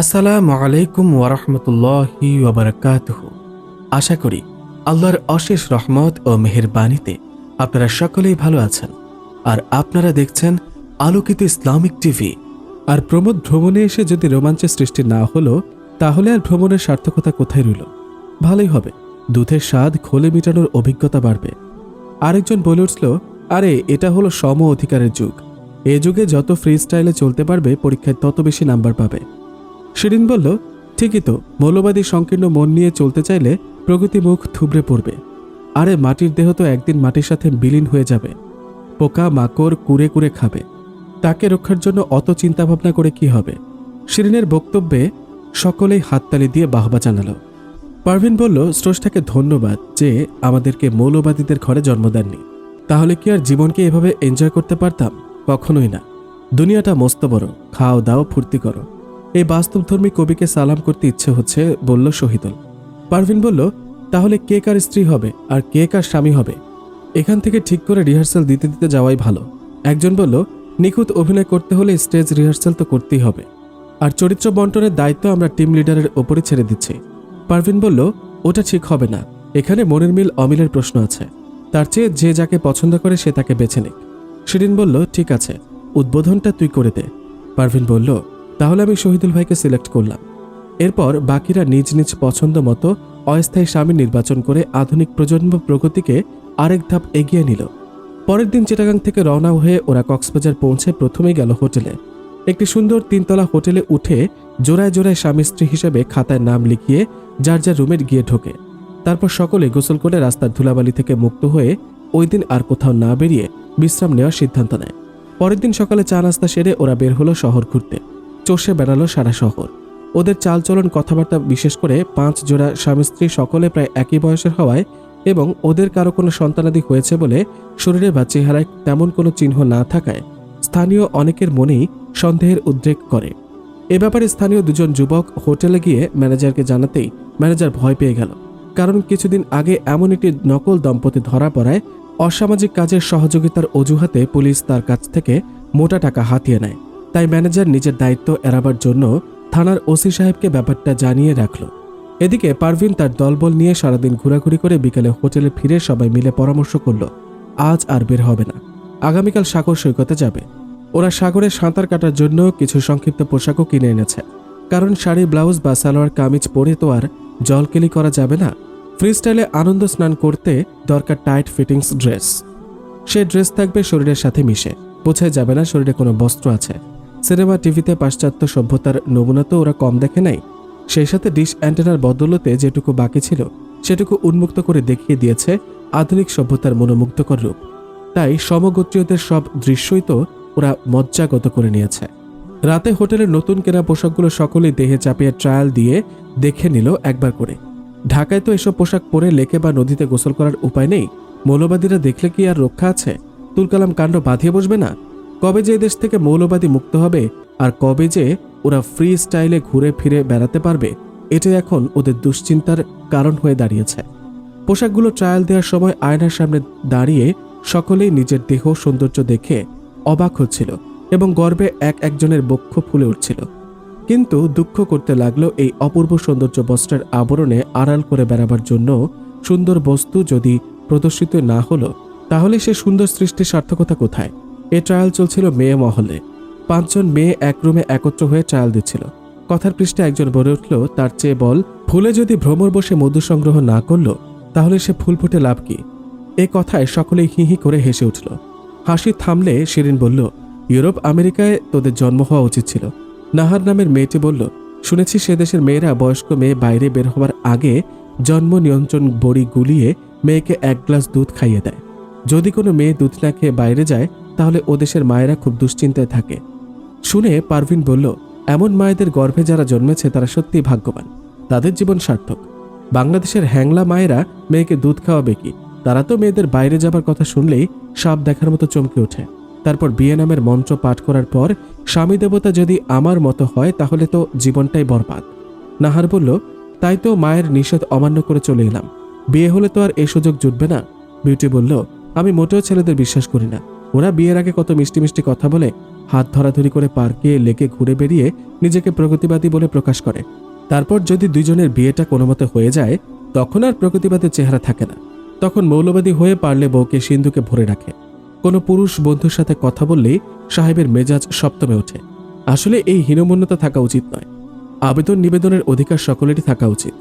আসসালামু আলাইকুম ওয়ারহমতুল্লাহি ওবরাকাতুহ আশা করি আল্লাহর অশেষ রহমত ও মেহেরবানিতে আপনারা সকলেই ভালো আছেন আর আপনারা দেখছেন আলোকিত ইসলামিক টিভি। আর প্রমোদ ভ্রমণে এসে যদি রোমাঞ্চের সৃষ্টি না হলো, তাহলে আর ভ্রমণের সার্থকতা কোথায় রইল? ভালোই হবে, দুধের স্বাদ খোলে মেটানোর অভিজ্ঞতা বাড়বে। আরেকজন বলে উঠল, আরে, এটা হলো সম অধিকারের যুগ। এ যুগে যত ফ্রি স্টাইলে চলতে পারবে, পরীক্ষায় তত বেশি নাম্বার পাবে। শিরিন বলল, ঠিকই তো, মৌলবাদী সংকীর্ণ মন নিয়ে চলতে চাইলে প্রগতি মুখ থুবড়ে পড়বে। আরে মাটির দেহ তো একদিন মাটির সাথে বিলীন হয়ে যাবে। পোকা, মাকড় কুড়ে কুড়ে খাবে। তাকে রক্ষার জন্য অত চিন্তাভাবনা করে কি হবে? শিরিনের বক্তব্যে সকলেই হাততালি দিয়ে বাহবা জানালো। পারভিন বলল, স্রষ্টাকে ধন্যবাদ যে আমাদেরকে মৌলবাদীদের ঘরে জন্ম দেননি। তাহলে কি আর জীবনকে এভাবে এনজয় করতে পারতাম? কখনোই না। দুনিয়াটা মস্ত বড়। খাও দাও, ফুর্তি করো। এই বাস্তবধর্মী কবিকে সালাম করতে ইচ্ছে হচ্ছে, বলল শহীদুল। পারভিন বলল, তাহলে কে কার স্ত্রী হবে আর কে কার স্বামী হবে? এখান থেকে ঠিক করে রিহার্সাল দিতে দিতে যাওয়াই ভালো। একজন বলল, নিখুঁত অভিনয় করতে হলে স্টেজ রিহার্সাল তো করতেই হবে। আর চরিত্র বন্টনের দায়িত্ব আমরা টিম লিডারের ওপরে ছেড়ে দিচ্ছি। পারভিন বলল, ওটা ঠিক হবে না। এখানে মনের মিল অমিলের প্রশ্ন আছে। তার চেয়ে যে যাকে পছন্দ করে সে তাকে বেছে নিক। শিরিন বলল, ঠিক আছে, উদ্বোধনটা তুই করে দে। পারভিন বলল তাহলে আমি শহীদুল ভাইকে সিলেক্ট করলাম। এরপর বাকিরা নিজ নিজ পছন্দ মতো অস্থায়ী স্বামী নির্বাচন করে আধুনিক প্রজন্ম প্রগতিকে আরেক ধাপ এগিয়ে নিল। পরের দিন চিটাগাং থেকে রওনা হয়ে ওরা কক্সবাজার পৌঁছে প্রথমেই গেল হোটেলে। একটি সুন্দর তিনতলা হোটেলে উঠে জোড়ায় জোড়ায় স্বামী স্ত্রী হিসেবে খাতায় নাম লিখিয়ে যার যার রুমে গিয়ে ঢোকে। তারপর সকলে গোসল করে রাস্তার ধুলাবালি থেকে মুক্ত হয়ে ওই দিন আর কোথাও না বেরিয়ে বিশ্রাম নেওয়ার সিদ্ধান্ত নেয়। পরের দিন সকালে চা নাস্তা সেরে ওরা বের হলো শহর ঘুরতে। চষে বেড়ালো সারা শহর। ওদের চালচলন কথাবার্তা বিশেষ করে পাঁচ জোড়া স্বামী স্ত্রী সকলে প্রায় একই বয়সের হওয়ায় এবং ওদের কারও কোনো সন্তানাদি হয়েছে বলে শরীরে বা চেহারায় তেমন কোনো চিহ্ন না থাকায় স্থানীয় অনেকের মনেই সন্দেহের উদ্রেক করে। এ ব্যাপারে স্থানীয় দুজন যুবক হোটেলে গিয়ে ম্যানেজারকে জানাতেই ম্যানেজার ভয় পেয়ে গেল। কারণ কিছুদিন আগে এমন একটি নকল দম্পতি ধরা পড়ায় অসামাজিক কাজের সহযোগিতার অজুহাতে পুলিশ তার কাছ থেকে মোটা টাকা হাতিয়ে নেয়। তাই ম্যানেজার নিজের দায়িত্ব এড়াবার জন্য থানার ওসি সাহেবকে ব্যাপারটা জানিয়ে রাখল। এদিকে পারভিন তার দলবল নিয়ে সারাদিন ঘোরাঘুরি করে বিকেলে হোটেলে ফিরে সবাই মিলে পরামর্শ করল, আজ আর বের হবে না। আগামীকাল সাগর সৈকতে যাবে। ওরা সাগরে সাঁতার কাটার জন্য কিছু সংক্ষিপ্ত পোশাকও কিনে এনেছে। কারণ শাড়ি, ব্লাউজ বা সালোয়ার, কামিজ পরে তো আর জলকেলি করা যাবে না। ফ্রিস্টাইলে আনন্দ স্নান করতে দরকার টাইট ফিটিংস ড্রেস। সে ড্রেস থাকবে শরীরের সাথে মিশে। বোঝাই যাবে না শরীরে কোনো বস্ত্র আছে। সিনেমা টিভিতে পাশ্চাত্য সভ্যতার নমুনা তো ওরা কম দেখে নাই। সেই সাথে ডিশ অ্যান্টেনার বদলতে যেটুকু বাকি ছিল, সেটুকু উন্মুক্ত করে দেখিয়ে দিয়েছে আধুনিক সভ্যতার মনোমুগ্ধকর রূপ। তাই সমগোত্রীয়দের সব দৃশ্যই তো ওরা মজ্জাগত করে নিয়েছে। রাতে হোটেলের নতুন কেনা পোশাকগুলো সকলেই দেহে চাপিয়ে ট্রায়াল দিয়ে দেখে নিল একবার করে। ঢাকায় তো এসব পোশাক পরে লেকে বা নদীতে গোসল করার উপায় নেই। মৌলবাদীরা দেখলে কি আর রক্ষা আছে? তুলকালাম কাণ্ড বাঁধিয়ে বসবে না? কবে যে দেশ থেকে মৌলবাদী মুক্ত হবে আর কবে যে ওরা ফ্রি স্টাইলে ঘুরে ফিরে বেড়াতে পারবে, এটাই এখন ওদের দুশ্চিন্তার কারণ হয়ে দাঁড়িয়েছে। পোশাকগুলো ট্রায়াল দেওয়ার সময় আয়নার সামনে দাঁড়িয়ে সকলেই নিজের দেহ সৌন্দর্য দেখে অবাক হচ্ছিল এবং গর্বে এক একজনের বক্ষ ফুলে উঠছিল। কিন্তু দুঃখ করতে লাগল এই অপূর্ব সৌন্দর্য বস্ত্রের আবরণে আড়াল করে বেড়াবার জন্য সুন্দর বস্তু যদি প্রদর্শিত না হলো, তাহলে সে সুন্দর সৃষ্টির সার্থকতা কোথায়? এ ট্রায়াল চলছিল মেয়ে মহলে। পাঁচজন মেয়ে এক রুমে একত্র হয়ে ট্রায়াল দিচ্ছিল। কথার পৃষ্ঠে একজন বলে উঠল, তার চেয়ে বল, ফুলে যদি ভ্রমর বসে মধু সংগ্রহ না করল, তাহলে সে ফুল ফুটে লাভ কি? এ কথায় সকলেই হি হি করে হেসে উঠল। হাসি থামলে শিরিন বলল, ইউরোপ, আমেরিকায় তোদের জন্ম হওয়া উচিত ছিল। নাহার নামের মেয়েটি বলল, শুনেছি সে দেশের মেয়েরা বয়স্ক মেয়ে বাইরে বের হওয়ার আগে জন্ম নিয়ন্ত্রণ বড়ি গুলিয়ে মেয়েকে এক গ্লাস দুধ খাইয়ে দেয়। যদি কোনো মেয়ে দুধ না খেয়ে বাইরে যায় তাহলে ও দেশের মায়েরা খুব দুশ্চিন্তায় থাকে। শুনে পারভিন বলল, এমন মায়েদের গর্ভে যারা জন্মেছে, তারা সত্যিই ভাগ্যবান। তাদের জীবন সার্থক। বাংলাদেশের হ্যাংলা মায়েরা মেয়েকে দুধ খাওয়াবে কি? তারা তো মেয়েদের বাইরে যাবার কথা শুনলেই সাপ দেখার মতো চমকে ওঠে। তারপর বিয়ে নামের মন্ত্র পাঠ করার পর স্বামী দেবতা যদি আমার মতো হয়, তাহলে তো জীবনটাই বরবাদ। নাহার বলল, তাই তো মায়ের নিষেধ অমান্য করে চলে এলাম। বিয়ে হলে তো আর এ সুযোগ জুটবে না? বিউটি বলল, আমি মোটেও ছেলেদের বিশ্বাস করি না। ওরা বিয়ের আগে কত মিষ্টি মিষ্টি কথা বলে, হাত ধরাধরি করে পার্কে লেকে ঘুরে বেরিয়ে নিজেকে প্রগতিবাদী বলে প্রকাশ করে। তারপর যদি দুজনের বিয়েটা কোনো মতে হয়ে যায়, তখন আর প্রগতিবাদের চেহারা থাকে না। তখন মৌলবাদী হয়ে পারলে বউকে সিন্ধুকে ভরে রাখে। কোনো পুরুষ বন্ধুর সাথে কথা বললেই সাহেবের মেজাজ সপ্তমে ওঠে। আসলে এই হীনমন্যতা থাকা উচিত নয়। আবেদন নিবেদনের অধিকার সকলেরই থাকা উচিত।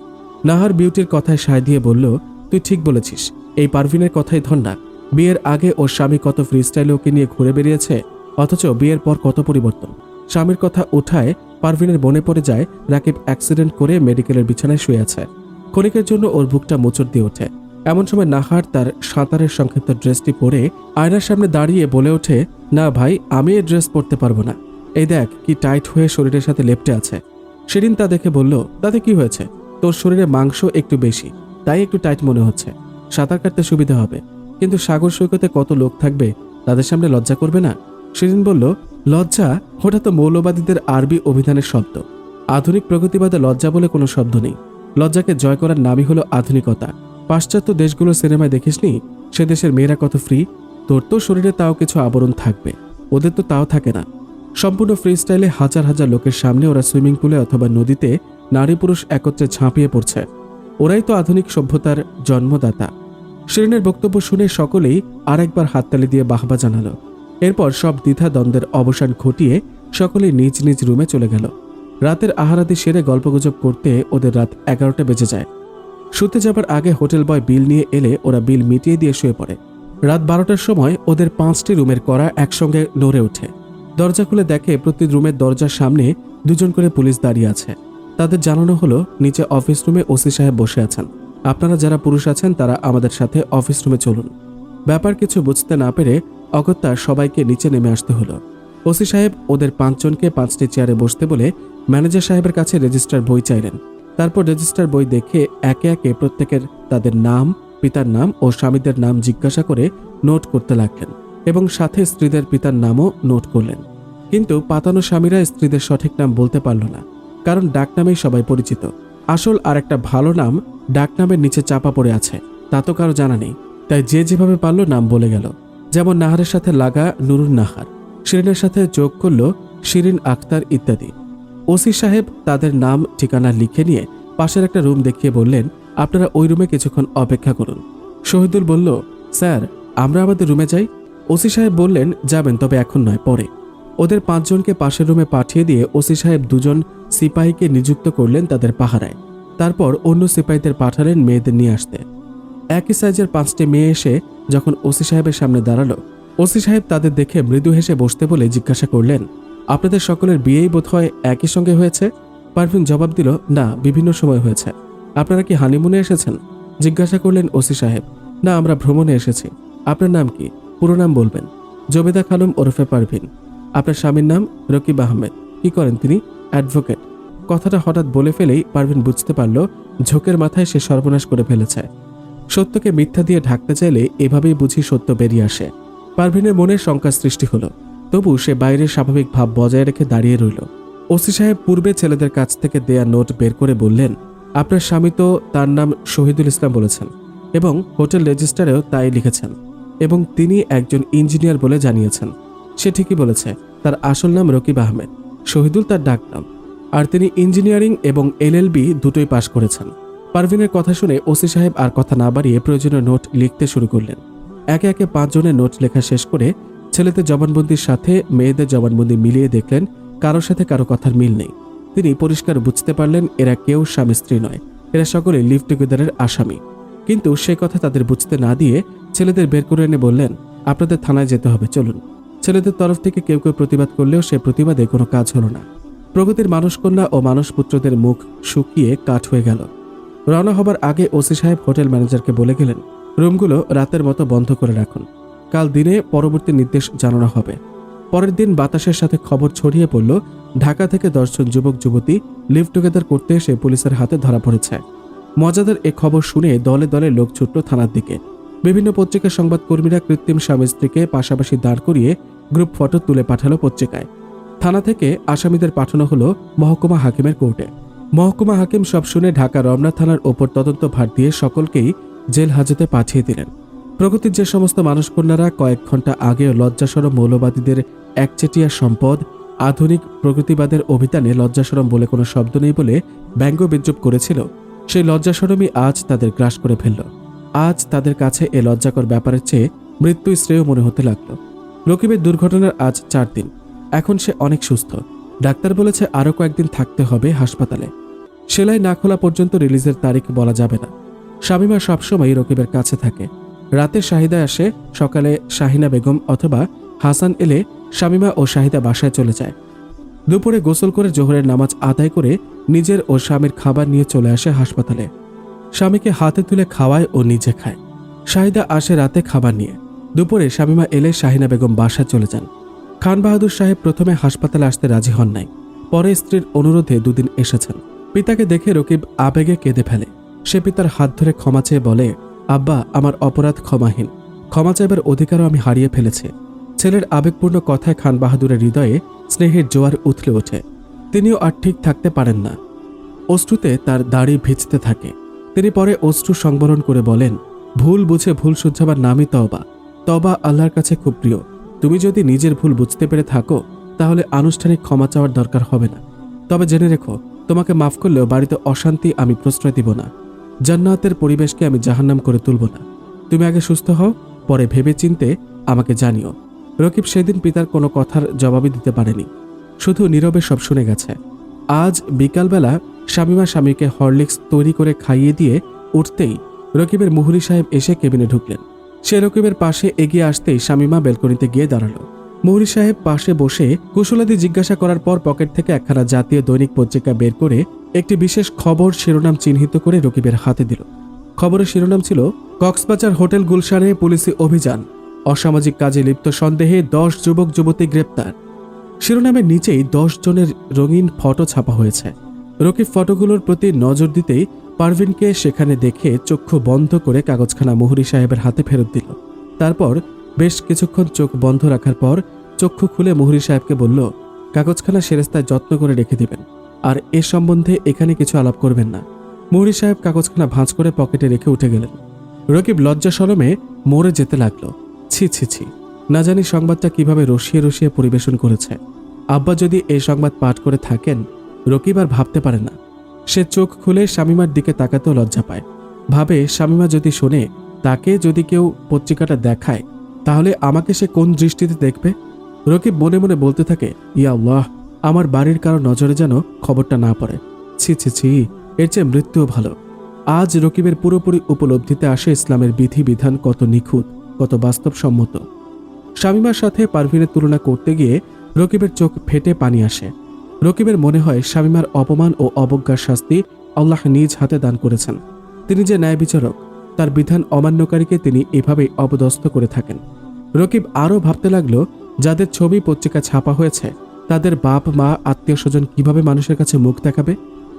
নাহার বিউটির কথায় সায় দিয়ে বলল, তুই ঠিক বলেছিস। এই পারভিনের কথাই না। বিয়ের আগে ওর স্বামী কত ফ্রি স্টাইলে ওকে নিয়ে ঘুরে বেরিয়েছে অথচ বিয়ের পর কত পরিবর্তন। স্বামীর কথা উঠায় পারভিনের বনে পড়ে যায়, রাকিব অ্যাক্সিডেন্ট করে মেডিকেলের বিছানায় শুয়ে আছে। ক্ষণিকের জন্য ওর বুকটা মোচড় দিয়ে ওঠে। এমন সময় নাহার তার সাঁতারের সংক্ষিপ্ত ড্রেসটি পরে আয়নার সামনে দাঁড়িয়ে বলে ওঠে, না ভাই, আমি এ ড্রেস পরতে পারব না। এই দেখ, কি টাইট হয়ে শরীরের সাথে লেপটে আছে। সেদিন তা দেখে বলল, তাতে কি হয়েছে? তোর শরীরে মাংস একটু বেশি, তাই একটু টাইট মনে হচ্ছে। সাঁতার কাটতে সুবিধা হবে। কিন্তু সাগর সৈকতে কত লোক থাকবে, তাদের সামনে লজ্জা করবে না? সেদিন বলল, লজ্জা ওটা তো মৌলবাদীদের আরবি অভিধানের শব্দ। আধুনিক প্রগতিবাদে লজ্জা বলে কোনো শব্দ নেই। লজ্জাকে জয় করার নামই হলো আধুনিকতা। পাশ্চাত্য দেশগুলো সিনেমায় দেখিসনি? সে দেশের মেয়েরা কত ফ্রি তোর তো শরীরে তাও কিছু আবরণ থাকবে। ওদের তো তাও থাকে না। সম্পূর্ণ ফ্রি স্টাইলে হাজার হাজার লোকের সামনে ওরা সুইমিং পুলে অথবা নদীতে নারী পুরুষ একত্রে ঝাঁপিয়ে পড়ছে। ওরাই তো আধুনিক সভ্যতার জন্মদাতা। শিরিনের বক্তব্য শুনে সকলেই আরেকবার হাততালি দিয়ে বাহবা জানালো। এরপর সব দ্বিধা দ্বন্দ্বের অবসান ঘটিয়ে সকলেই নিজ নিজ রুমে চলে গেল। রাতের আহারাদি সেরে গল্পগুজব করতে ওদের রাত এগারোটা বেজে যায়। শুতে যাবার আগে হোটেল বয় বিল নিয়ে এলে ওরা বিল মিটিয়ে দিয়ে শুয়ে পড়ে। রাত বারোটার সময় ওদের পাঁচটি রুমের করা একসঙ্গে নড়ে ওঠে। দরজা খুলে দেখে প্রতি রুমের দরজার সামনে দুজন করে পুলিশ দাঁড়িয়ে আছে। তাদের জানানো হলো, নিচে অফিস রুমে ওসি সাহেব বসে আছেন। আপনারা যারা পুরুষ আছেন, তারা আমাদের সাথে অফিস রুমে চলুন। ব্যাপার কিছু বুঝতে না পেরে অগত্যা সবাইকে নিচে নেমে আসতে হলো। ওসি সাহেব ওদের পাঁচজনকে পাঁচটি চেয়ারে বসতে বলে ম্যানেজার সাহেবের কাছে রেজিস্টার বই চাইলেন। তারপর রেজিস্টার বই দেখে একে একে প্রত্যেকের তাদের নাম, পিতার নাম ও স্বামীদের নাম জিজ্ঞাসা করে নোট করতে লাগলেন এবং সাথে স্ত্রীদের পিতার নামও নোট করলেন। কিন্তু পাতানো স্বামীরা স্ত্রীদের সঠিক নাম বলতে পারল না, কারণ ডাকনামেই সবাই পরিচিত। আসল আর একটা ভালো নাম ডাকনামের নিচে চাপা পড়ে আছে, তা তো কারও জানা নেই। তাই যে যেভাবে পারল নাম বলে গেল। যেমন নাহারের সাথে লাগা নুরুন নাহার, শিরিনের সাথে যোগ করল শিরিন আক্তার ইত্যাদি। ওসি সাহেব তাদের নাম, ঠিকানা লিখে নিয়ে পাশের একটা রুম দেখিয়ে বললেন, আপনারা ওই রুমে কিছুক্ষণ অপেক্ষা করুন। শহীদুল বলল, স্যার, আমরা আমাদের রুমে যাই? ওসি সাহেব বললেন, যাবেন, তবে এখন নয়, পরে। ওদের পাঁচজনকে পাশের রুমে পাঠিয়ে দিয়ে ওসি সাহেব দুজন সিপাহীকে নিযুক্ত করলেন তাদের পাহারায়। তারপর অন্য সিপাহীদের পাঠালেন মেয়েদের নিয়ে আসতে। একই সাইজের পাঁচটি মেয়ে এসে যখন ওসি সাহেবের সামনে দাঁড়াল, ওসি সাহেব তাদের দেখে মৃদু হেসে বসতে বলে জিজ্ঞাসা করলেন, আপনাদের সকলের বিয়েই বোধহয় একই সঙ্গে হয়েছে? পারভিন জবাব দিল, না, বিভিন্ন সময় হয়েছে। আপনারা কি হানিমুনে এসেছেন? জিজ্ঞাসা করলেন ওসি সাহেব, না, আমরা ভ্রমণে এসেছি। আপনার নাম কি? পুরো নাম বলবেন। জবেদা খানম ওরফে পারভিন। আপনার স্বামীর নাম রকিব আহমেদ। কি করেন তিনি? অ্যাডভোকেট। কথাটা হঠাৎ বলে ফেলেই পারভিন বুঝতে পারল, ঝোঁকের মাথায় সে সর্বনাশ করে ফেলেছে। সত্যকে মিথ্যা দিয়ে ঢাকতে চাইলে এভাবেই বুঝি সত্য বেরিয়ে আসে। পারভিনের মনে শঙ্কার সৃষ্টি হলো। তবু সে বাইরের স্বাভাবিক ভাব বজায় রেখে দাঁড়িয়ে রইল। ওসি সাহেব পূর্বে ছেলেদের কাছ থেকে দেয়া নোট বের করে বললেন, আপনার স্বামী তো তার নাম শহীদুল ইসলাম বলেছেন এবং হোটেল রেজিস্টারেও তাই লিখেছেন এবং তিনি একজন ইঞ্জিনিয়ার বলে জানিয়েছেন। সে ঠিকই বলেছে, তার আসল নাম রকিব আহমেদ। শহীদুল তার ডাক নাম। আর তিনি ইঞ্জিনিয়ারিং এবং এলএলবি দুটোই পাশ করেছেন। পারভিনের কথা শুনে ওসি সাহেব আর কথা না বাড়িয়ে প্রয়োজনীয় নোট লিখতে শুরু করলেন। একে একে পাঁচজনের নোট লেখা শেষ করে ছেলেদের জবানবন্দির সাথে মেয়েদের জবানবন্দি মিলিয়ে দেখলেন কারোর সাথে কারও কথার মিল নেই। তিনি পরিষ্কার বুঝতে পারলেন, এরা কেউ স্বামী স্ত্রী নয়, এরা সকলে লিভ টুগেদারের আসামি। কিন্তু সে কথা তাদের বুঝতে না দিয়ে ছেলেদের বের করে এনে বললেন, আপনাদের থানায় যেতে হবে, চলুন। ছেলেদের তরফ থেকে কেউ কেউ প্রতিবাদ করলেও সে প্রতিবাদে কোনো কাজ হলো না। প্রগতির মানসকন্যা ও মানসপুত্রদের মুখ শুকিয়ে কাঠ হয়ে গেল। রওনা হবার আগে ওসি সাহেব হোটেল ম্যানেজারকে বলে গেলেন, রুমগুলো রাতের মতো বন্ধ করে রাখুন। কাল দিনে পরবর্তী নির্দেশ জানানো হবে। পরের দিন বাতাসের সাথে খবর ছড়িয়ে পড়ল, ঢাকা থেকে দশজন যুবক, যুবতী লিভ টুগেদার করতে এসে পুলিশের হাতে ধরা পড়েছে। মজাদার এ খবর শুনে দলে দলে লোক ছুটল থানার দিকে। বিভিন্ন পত্রিকার সংবাদকর্মীরা কৃত্রিম স্বামী স্ত্রীকে পাশাপাশি দাঁড় করিয়ে গ্রুপ ফটো তুলে পাঠালো পত্রিকায়। থানা থেকে আসামিদের পাঠানো হলো মহকুমা হাকিমের কোর্টে। মহকুমা হাকিম সব শুনে ঢাকা রমনা থানার ওপর তদন্ত ভার দিয়ে সকলকেই জেল হাজতে পাঠিয়ে দিলেন। প্রগতির যে সমস্ত মানুষকন্যারা কয়েক ঘণ্টা আগেও লজ্জাসর মৌলবাদীদের একচেটিয়া সম্পদ, আধুনিক প্রগতিবাদের অভিধানে লজ্জাসরম বলে কোনো শব্দ নেই বলে ব্যঙ্গ বিদ্রুপ করেছিল, সেই লজ্জাসরমই আজ তাদের গ্রাস করে ফেলল। আজ তাদের কাছে এ লজ্জাকর ব্যাপারের চেয়ে মৃত্যুই শ্রেয় মনে হতে লাগল। রকিবের দুর্ঘটনার আজ চার দিন। এখন সে অনেক সুস্থ। ডাক্তার বলেছে আরও কয়েকদিন থাকতে হবে হাসপাতালে। সেলাই না খোলা পর্যন্ত রিলিজের তারিখ বলা যাবে না। শামিমা সবসময় রকিবের কাছে থাকে। রাতে শাহিদা আসে, সকালে শাহিনা বেগম অথবা হাসান এলে শামিমা ও শাহিদা বাসায় চলে যায়। দুপুরে গোসল করে জোহরের নামাজ আদায় করে নিজের ও স্বামীর খাবার নিয়ে চলে আসে হাসপাতালে। স্বামীকে হাতে তুলে খাওয়ায় ও নিজে খায়। শাহিদা আসে রাতে খাবার নিয়ে। দুপুরে শামিমা এলে শাহিনা বেগম বাসায় চলে যান। খান বাহাদুর সাহেব প্রথমে হাসপাতালে আসতে রাজি হন নাই। পরে স্ত্রীর অনুরোধে দুদিন এসেছেন। পিতাকে দেখে রকিব আবেগে কেঁদে ফেলে। সে পিতার হাত ধরে ক্ষমা চেয়ে বলে, আব্বা, আমার অপরাধ ক্ষমাহীন। ক্ষমা চাইবার অধিকারও আমি হারিয়ে ফেলেছি। ছেলের আবেগপূর্ণ কথায় খান বাহাদুরের হৃদয়ে স্নেহের জোয়ার উথলে ওঠে। তিনিও আর ঠিক থাকতে পারেন না। অশ্রুতে তার দাড়ি ভিজতে থাকে। তিনি পরে অশ্রু সংবরণ করে বলেন, ভুল বুঝে ভুল শুধরাবার নামই তবা তবা আল্লাহর কাছে খুব প্রিয়। তুমি যদি নিজের ভুল বুঝতে পেরে থাকো, তাহলে আনুষ্ঠানিক ক্ষমা চাওয়ার দরকার হবে না। তবে জেনে রেখো, তোমাকে মাফ করলেও বাড়িতে অশান্তি আমি প্রশ্রয় দিব না। জান্নাতের পরিবেশকে আমি জাহান্নাম করে তুলব না। তুমি আগে সুস্থ হও, পরে ভেবে চিনতে আমাকে জানিও। রকিব সেদিন পিতার কোনো কথার জবাবই দিতে পারেনি। শুধু নীরবে সব শুনে গেছে। আজ বিকালবেলা শামিমা স্বামীকে হরলিক্স তৈরি করে খাইয়ে দিয়ে উঠতেই রকিবের মুহুরি সাহেব এসে কেবিনে ঢুকলেন। সে রকিবের পাশে এগিয়ে আসতেই শামিমা বেলকনিতে গিয়ে দাঁড়াল। মুহুরি সাহেব পাশে বসে কুশলাদি জিজ্ঞাসা করার পর পকেট থেকে একখানা জাতীয় দৈনিক পত্রিকা বের করে একটি বিশেষ খবর শিরোনাম চিহ্নিত করে রকিবের হাতে দিল। খবরের শিরোনাম ছিল, কক্সবাজার হোটেল গুলশানে পুলিশি অভিযান, অসামাজিক কাজে লিপ্ত সন্দেহে দশ যুবক যুবতী গ্রেপ্তার। শিরোনামের নিচেই দশ জনের রঙিন ফটো ছাপা হয়েছে। রকিব ফটোগুলোর প্রতি নজর দিতেই পারভিনকে সেখানে দেখে চক্ষু বন্ধ করে কাগজখানা মুহুরি সাহেবের হাতে ফেরত দিল। তারপর বেশ কিছুক্ষণ চোখ বন্ধ রাখার পর চক্ষু খুলে মুহুরি সাহেবকে বলল, কাগজখানা সেরেস্তায় যত্ন করে রেখে দিবেন। আর এ সম্বন্ধে এখানে কিছু আলাপ করবেন না। মুহুরি সাহেব কাগজখানা ভাঁজ করে পকেটে রেখে উঠে গেলেন। রকিব লজ্জা সরমে মরে যেতে লাগল। ছি ছি ছি, না জানি সংবাদটা কীভাবে রসিয়ে রসিয়ে পরিবেশন করেছে। আব্বা যদি এই সংবাদ পাঠ করে থাকেন, রকিব আর ভাবতে পারে না। সে চোখ খুলে শামিমার দিকে তাকাতেও লজ্জা পায়। ভাবে, শামিমা যদি শোনে, তাকে যদি কেউ পত্রিকাটা দেখায়, তাহলে আমাকে সে কোন দৃষ্টিতে দেখবে? রকিব মনে মনে বলতে থাকে, ইয়া আল্লাহ, আমার বাড়ির কারও নজরে যেন খবরটা না পড়ে। ছি ছি ছি, এর চেয়ে মৃত্যুও ভালো। আজ রকিবের পুরোপুরি উপলব্ধিতে আসে ইসলামের বিধিবিধান কত নিখুঁত, কত বাস্তবসম্মত। শামিমার সাথে পারভিনের তুলনা করতে গিয়ে রকিবের চোখ ফেটে পানি আসে। রকিবের মনে হয় শামিমার অপমান ও অবজ্ঞার শাস্তি আল্লাহ নিজ হাতে দান করেছেন। তিনি যে ন্যায় বিচারক, তার বিধান অমান্যকারীকে তিনি এভাবেই অপদস্থ করে থাকেন। রকিব আরও ভাবতে লাগল, যাদের ছবি পত্রিকা ছাপা হয়েছে, তাদের বাপ, মা আত্মীয় স্বজন কীভাবে মানুষের কাছে মুখ দেখাবে?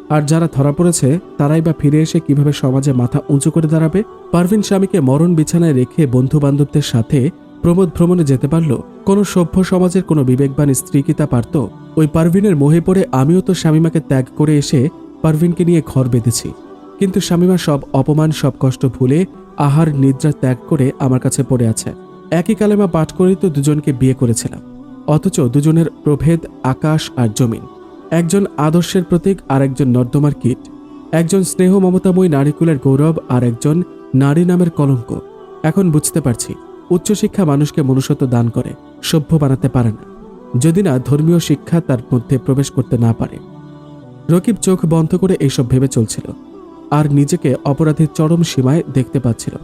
আর যারা ধরা পড়েছে, তারাই বা ফিরে এসে কীভাবে সমাজে মাথা উঁচু করে দাঁড়াবে? পারভিন স্বামীকে মরণ বিছানায় রেখে বন্ধু বান্ধবদের সাথে প্রমোদ ভ্রমণে যেতে পারল। কোনো সভ্য সমাজের কোনো বিবেকবান স্ত্রী কি তা পারত? ওই পারভিনের মোহে পড়ে আমিও তো স্বামীমাকে ত্যাগ করে এসে পারভিনকে নিয়ে ঘর বেঁধেছি। কিন্তু স্বামীমা সব অপমান, সব কষ্ট ভুলে আহার, নিদ্রা ত্যাগ করে আমার কাছে পড়ে আছে। একই কালেমা পাঠ করেই তো দুজনকে বিয়ে করেছিলাম। অথচ দুজনের প্রভেদ, আকাশ আর জমিন। একজন আদর্শের প্রতীক আর একজন নর্দমার কীট। একজন স্নেহ মমতাময়ী নারীকুলের গৌরব আর একজন নারী নামের কলঙ্ক। এখন বুঝতে পারছি উচ্চশিক্ষা মানুষকে মনুষ্যত্ব দান করে, সভ্য বানাতে পারে না। যদি না, ধর্মীয় শিক্ষা তার মধ্যে প্রবেশ করতে না পারে। রকিব চোখ বন্ধ করে এইসব ভেবে চলছিল, আর নিজেকে অপরাধের চরম সীমায় দেখতে পাচ্ছিল।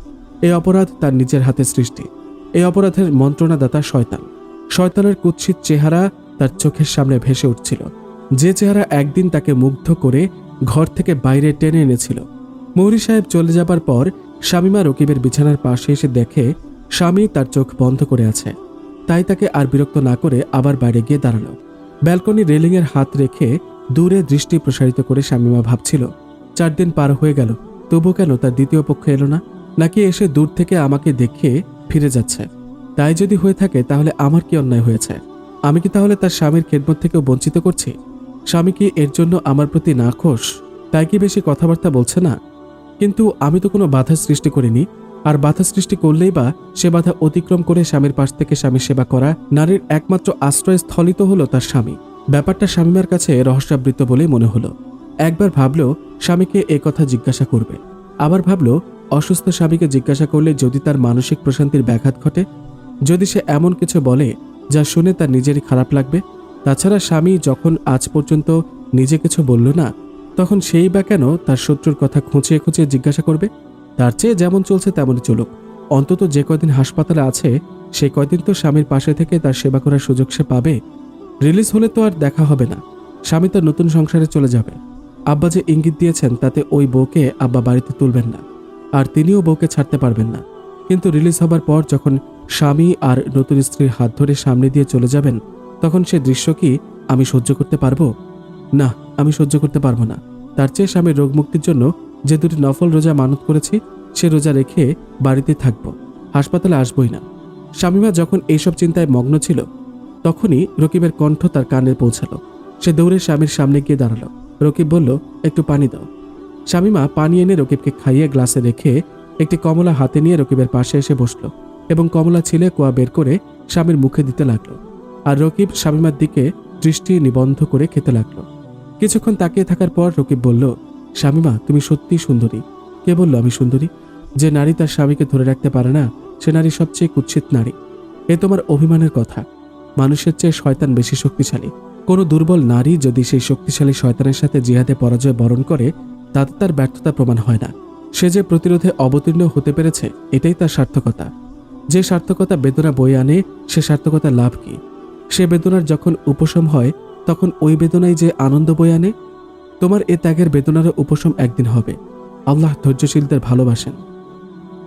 এই অপরাধ তার নিজের হাতে সৃষ্টি। এই অপরাধের মন্ত্রণাদাতা শয়তান। শয়তানের কুৎসিত চেহারা তার চোখের সামনে ভেসে উঠছিল। যে চেহারা একদিন তাকে মুগ্ধ করে ঘর থেকে বাইরে টেনে এনেছিল। মৌরি সাহেব চলে যাবার পর শামিমা রকিবের বিছানার পাশে এসে দেখে স্বামী তার চোখ বন্ধ করে আছে। তাই তাকে আর বিরক্ত না করে আবার বাইরে গিয়ে দাঁড়াল। ব্যালকনি রেলিংয়ের হাত রেখে দূরে দৃষ্টি প্রসারিত করে শামিমা ভাবছিল, চার দিন পার হয়ে গেল, তবু কেন তার দ্বিতীয় পক্ষ এলো না? নাকি এসে দূর থেকে আমাকে দেখে ফিরে যাচ্ছে? তাই যদি হয়ে থাকে তাহলে আমার কি অন্যায় হয়েছে? আমি কি তাহলে তার স্বামীর খেদমত থেকেও বঞ্চিত করছি? স্বামী কি এর জন্য আমার প্রতি নাখোশ? তাই কি বেশি কথাবার্তা বলছে না? কিন্তু আমি তো কোনো বাধার সৃষ্টি করিনি। আর বাধা সৃষ্টি করলেই বা সে বাধা অতিক্রম করে স্বামীর পাশ থেকে স্বামীর সেবা করা নারীর একমাত্র আশ্রয়স্থলিত হলো তার স্বামী। ব্যাপারটা স্বামীমার কাছে রহস্যাবৃত বলেই মনে হলো। একবার ভাবল, স্বামীকে এ কথা জিজ্ঞাসা করবে। আবার ভাবল, অসুস্থ স্বামীকে জিজ্ঞাসা করলে যদি তার মানসিক প্রশান্তির ব্যাঘাত ঘটে, যদি সে এমন কিছু বলে যা শুনে তার নিজেরই খারাপ লাগবে, তাছাড়া স্বামী যখন আজ পর্যন্ত নিজে কিছু বলল না, তখন সেই বা কেন তার শত্রুর কথা খুঁচিয়ে খুঁচিয়ে জিজ্ঞাসা করবে? তার চেয়ে যেমন চলছে তেমনই চলুক। অন্তত যে কয়দিন হাসপাতালে আছে, সে কয়দিন তো স্বামীর পাশে থেকে তার সেবা করার সুযোগ সে পাবে। রিলিজ হলে তো আর দেখা হবে না। স্বামী তার নতুন সংসারে চলে যাবে। আব্বা যে ইঙ্গিত দিয়েছেন, তাতে ওই বউকে আব্বা বাড়িতে তুলবেন না। আর তিনিও বউকে ছাড়তে পারবেন না। কিন্তু রিলিজ হবার পর যখন স্বামী আর নতুন স্ত্রীর হাত ধরে সামনে দিয়ে চলে যাবেন, তখন সে দৃশ্য কি, আমি সহ্য করতে পারব? না, আমি সহ্য করতে পারব না। তার চেয়ে স্বামীর রোগ মুক্তির জন্য যে দুটি নফল রোজা মানত করেছি, সে রোজা রেখে বাড়িতে থাকব, হাসপাতালে আসবই না। স্বামীমা যখন এইসব চিন্তায় মগ্ন ছিল, তখনই রকিবের কণ্ঠ তার কানে পৌঁছালো। সে দৌড়ে স্বামীর সামনে গিয়ে দাঁড়াল। রকিব বলল, একটু পানি দাও। স্বামীমা পানি এনে রকিবকে খাইয়ে গ্লাসে রেখে একটি কমলা হাতে নিয়ে রকিবের পাশে এসে বসল এবং কমলা ছিলে কোয়া বের করে স্বামীর মুখে দিতে লাগল আর রকিব স্বামীমার দিকে দৃষ্টি নিবন্ধ করে খেতে লাগল। কিছুক্ষণ তাকিয়ে থাকার পর রকিব বলল স্বামীমা তুমি সত্যিই সুন্দরী। কে বলল আমি সুন্দরী? যে নারী তার স্বামীকে ধরে রাখতে পারে না, সে নারী সবচেয়ে কুৎসিত নারী। এ তোমার অভিমানের কথা। মানুষের চেয়ে শয়তান বেশি শক্তিশালী। কোনো দুর্বল নারী যদি সেই শক্তিশালী শয়তানের সাথে জিহাদে পরাজয় বরণ করে, তাতে তার ব্যর্থতা প্রমাণ হয় না। সে যে প্রতিরোধে অবতীর্ণ হতে পেরেছে, এটাই তার সার্থকতা। যে সার্থকতা বেদনা বয়ে আনে, সে সার্থকতা লাভ কি? সে বেদনার যখন উপশম হয়, তখন ওই বেদনাই যে আনন্দ বয়ে আনে তোমার এ ত্যাগের বেদনারও উপশম একদিন হবে। আল্লাহ ধৈর্যশীলদের ভালোবাসেন।